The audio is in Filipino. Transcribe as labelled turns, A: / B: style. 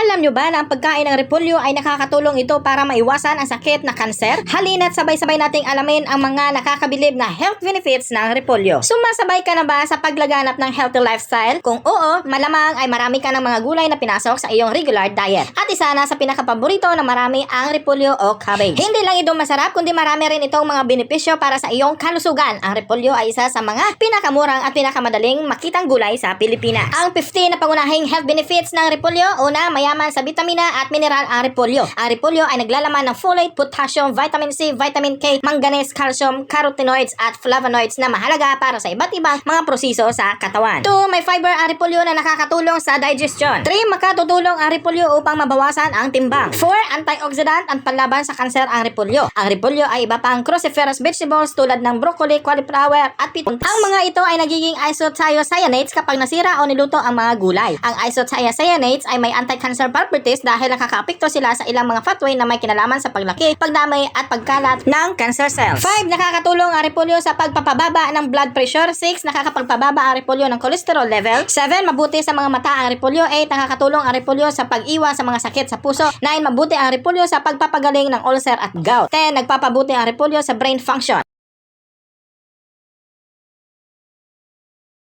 A: Alam nyo ba na ang pagkain ng repolyo ay nakakatulong ito para maiwasan ang sakit na kanser? Halina't sabay-sabay nating alamin ang mga nakakabilib na health benefits ng repolyo. Sumasabay ka na ba sa paglaganap ng healthy lifestyle? Kung oo, malamang ay marami ka ng mga gulay na pinasok sa iyong regular diet. At isa na sa pinakapaborito na marami ang repolyo o cabbage. Hindi lang ito masarap, kundi marami rin itong mga benepisyo para sa iyong kalusugan. Ang repolyo ay isa sa mga pinakamurang at pinakamadaling makitang gulay sa Pilipinas. Ang 15 na pangunahing health benefits ng repolyo, una, mayaman sa vitamina at mineral ang repolyo. Ang repolyo ay naglalaman ng folate, potassium, vitamin C, vitamin K, manganese, calcium, carotenoids at flavonoids na mahalaga para sa iba't ibang mga proseso sa katawan. 2. May fiber ang repolyo na nakakatulong sa digestion. 3. Makatutulong ang repolyo upang mabawasan ang timbang. 4. Antioxidant at panlaban sa kanser ang repolyo. Ang repolyo ay iba pang cruciferous vegetables tulad ng broccoli, cauliflower at piton. Ang mga ito ay nagiging isothiocyanates kapag nasira o niluto ang mga gulay. Ang isothiocyanates ay may anti-cancer properties dahil nakakaapekto sila sa ilang mga pathway na may kinalaman sa paglaki, pagdamay at pagkalat ng cancer cells. 5. Nakakatulong ang repolyo sa pagpapababa ng blood pressure. 6. Nakakapagpababa ang repolyo ng cholesterol level. 7. Mabuti sa mga mata ang repolyo. 8. Nakakatulong ang repolyo sa pag-iwas sa mga sakit sa puso. 9. Mabuti ang repolyo sa pagpapagaling ng ulcer at gout. 10. Nagpapabuti ang repolyo sa brain function.